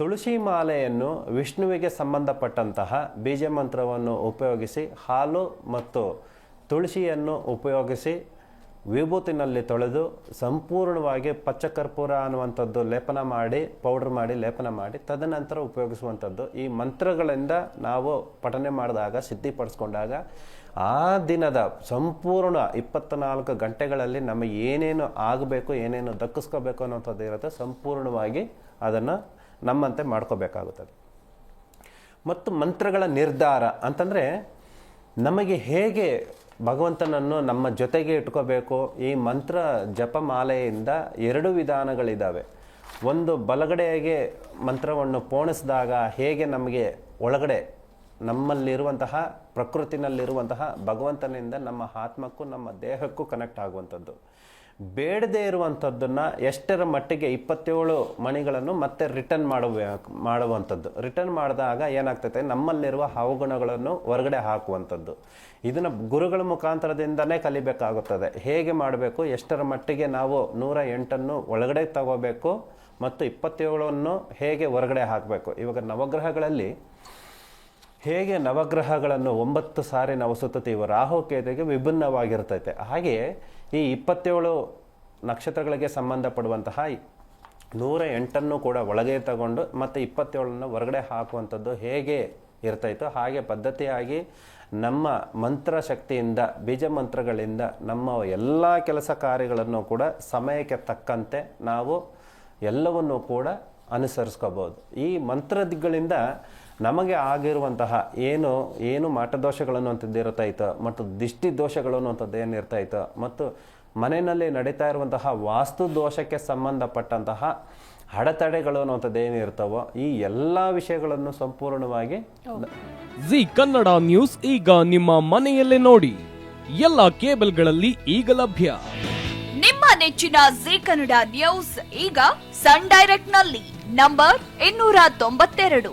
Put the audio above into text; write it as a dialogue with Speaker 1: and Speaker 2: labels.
Speaker 1: ತುಳಸಿ ಮಾಲೆಯನ್ನು ವಿಷ್ಣುವಿಗೆ ಸಂಬಂಧಪಟ್ಟಂತಹ ಬೀಜ ಮಂತ್ರವನ್ನು ಉಪಯೋಗಿಸಿ, ಹಾಲು ಮತ್ತು ತುಳಸಿಯನ್ನು ಉಪಯೋಗಿಸಿ ವಿಭೂತಿನಲ್ಲಿ ತೊಳೆದು ಸಂಪೂರ್ಣವಾಗಿ ಪಚ್ಚಕರ್ಪೂರ ಅನ್ನುವಂಥದ್ದು ಲೇಪನ ಮಾಡಿ, ಪೌಡರ್ ಮಾಡಿ, ಲೇಪನ ಮಾಡಿ ತದನಂತರ ಉಪಯೋಗಿಸುವಂಥದ್ದು. ಈ ಮಂತ್ರಗಳಿಂದ ನಾವು ಪಠನೆ ಮಾಡಿದಾಗ ಸಿದ್ಧಿಪಡಿಸ್ಕೊಂಡಾಗ ಆ ದಿನದ ಸಂಪೂರ್ಣ ಇಪ್ಪತ್ನಾಲ್ಕು ಗಂಟೆಗಳಲ್ಲಿ ನಮಗೆ ಏನೇನು ಆಗಬೇಕು, ಏನೇನು ದಕ್ಕಿಸ್ಕೋಬೇಕು ಅನ್ನೋಂಥದ್ದು ಇರುತ್ತೆ. ಸಂಪೂರ್ಣವಾಗಿ ಅದನ್ನು ನಮ್ಮಂತೆ ಮಾಡ್ಕೋಬೇಕಾಗುತ್ತದೆ. ಮತ್ತು ಮಂತ್ರಗಳ ನಿರ್ಧಾರ ಅಂತಂದರೆ ನಮಗೆ ಹೇಗೆ ಭಗವಂತನನ್ನು ನಮ್ಮ ಜೊತೆಗೆ ಇಟ್ಕೋಬೇಕು, ಈ ಮಂತ್ರ ಜಪಮಾಲೆಯಿಂದ ಎರಡು ವಿಧಾನಗಳಿದ್ದಾವೆ ಒಂದು ಬಲಗಡೆಗೆ ಮಂತ್ರವನ್ನು ಪೋಣಿಸಿದಾಗ ಹೇಗೆ ನಮಗೆ ಒಳಗಡೆ ನಮ್ಮಲ್ಲಿರುವಂತಹ, ಪ್ರಕೃತಿನಲ್ಲಿರುವಂತಹ ಭಗವಂತನಿಂದ ನಮ್ಮ ಆತ್ಮಕ್ಕೂ ನಮ್ಮ ದೇಹಕ್ಕೂ ಕನೆಕ್ಟ್ ಆಗುವಂಥದ್ದು. ಬೇಡದೇ ಇರುವಂಥದ್ದನ್ನು ಎಷ್ಟರ ಮಟ್ಟಿಗೆ ಇಪ್ಪತ್ತೇಳು ಮಣಿಗಳನ್ನು ಮತ್ತೆ ರಿಟರ್ನ್ ಮಾಡುವ ಮಾಡುವಂಥದ್ದು. ರಿಟರ್ನ್ ಮಾಡಿದಾಗ ಏನಾಗ್ತೈತೆ? ನಮ್ಮಲ್ಲಿರುವ ಅವಗುಣಗಳನ್ನು ಹೊರಗಡೆ ಹಾಕುವಂಥದ್ದು. ಇದನ್ನು ಗುರುಗಳ ಮುಖಾಂತರದಿಂದನೇ ಕಲಿಬೇಕಾಗುತ್ತದೆ. ಹೇಗೆ ಮಾಡಬೇಕು? ಎಷ್ಟರ ಮಟ್ಟಿಗೆ ನಾವು ನೂರ ಎಂಟನ್ನು ಒಳಗಡೆ ತಗೋಬೇಕು ಮತ್ತು ಇಪ್ಪತ್ತೇಳನ್ನು ಹೇಗೆ ಹೊರಗಡೆ ಹಾಕಬೇಕು? ಇವಾಗ ನವಗ್ರಹಗಳಲ್ಲಿ ಹೇಗೆ ನವಗ್ರಹಗಳನ್ನು ಒಂಬತ್ತು ಸಾರಿ ನಾವು ರಾಹು ಕೇತುಗೆ ವಿಭಿನ್ನವಾಗಿರ್ತೈತೆ. ಹಾಗೆಯೇ ಈ ಇಪ್ಪತ್ತೇಳು ನಕ್ಷತ್ರಗಳಿಗೆ ಸಂಬಂಧಪಡುವಂತಹ ನೂರ ಎಂಟನ್ನು ಕೂಡ ಒಳಗೆ ತಗೊಂಡು ಮತ್ತು ಇಪ್ಪತ್ತೇಳನ್ನು ಹೊರಗಡೆ ಹಾಕುವಂಥದ್ದು ಹೇಗೆ ಇರ್ತೈತೋ ಹಾಗೆ ಪದ್ಧತಿಯಾಗಿ ನಮ್ಮ ಮಂತ್ರ ಶಕ್ತಿಯಿಂದ, ಬೀಜ ಮಂತ್ರಗಳಿಂದ ನಮ್ಮ ಎಲ್ಲ ಕೆಲಸ ಕಾರ್ಯಗಳನ್ನು ಕೂಡ ಸಮಯಕ್ಕೆ ತಕ್ಕಂತೆ ನಾವು ಎಲ್ಲವನ್ನು ಕೂಡ ಅನುಸರಿಸ್ಕೋಬೋದು. ಈ ಮಂತ್ರಗಳಿಂದ ನಮಗೆ ಆಗಿರುವಂತಹ ಏನು ಏನು ಮಾಟದೋಷಗಳು ಅಂಥದ್ದು ಇರ್ತಾಯಿತೋ ಮತ್ತು ದಿಷ್ಟಿ ದೋಷಗಳು ಅನ್ನುವಂಥದ್ದು ಏನು ಮತ್ತು ಮನೆಯಲ್ಲಿ ನಡೀತಾ ಇರುವಂತಹ ವಾಸ್ತು ದೋಷಕ್ಕೆ ಸಂಬಂಧಪಟ್ಟಂತಹ ಅಡೆತಡೆಗಳು ಅನ್ನುವಂಥದ್ದು ಏನಿರ್ತಾವೋ ಈ ಎಲ್ಲ ವಿಷಯಗಳನ್ನು ಸಂಪೂರ್ಣವಾಗಿ
Speaker 2: ಜಿ ಕನ್ನಡ ನ್ಯೂಸ್ ಈಗ ನಿಮ್ಮ ಮನೆಯಲ್ಲೇ ನೋಡಿ. ಎಲ್ಲ ಕೇಬಲ್ಗಳಲ್ಲಿ ಈಗ ಲಭ್ಯ.
Speaker 3: ನಿಮ್ಮ ನೆಚ್ಚಿನ ಜಿ ಕನ್ನಡ ನ್ಯೂಸ್ ಈಗ ಸನ್ ಡೈರೆಕ್ಟ್ನಲ್ಲಿ ನಂಬರ್ ಇನ್ನೂರ ತೊಂಬತ್ತೆರಡು.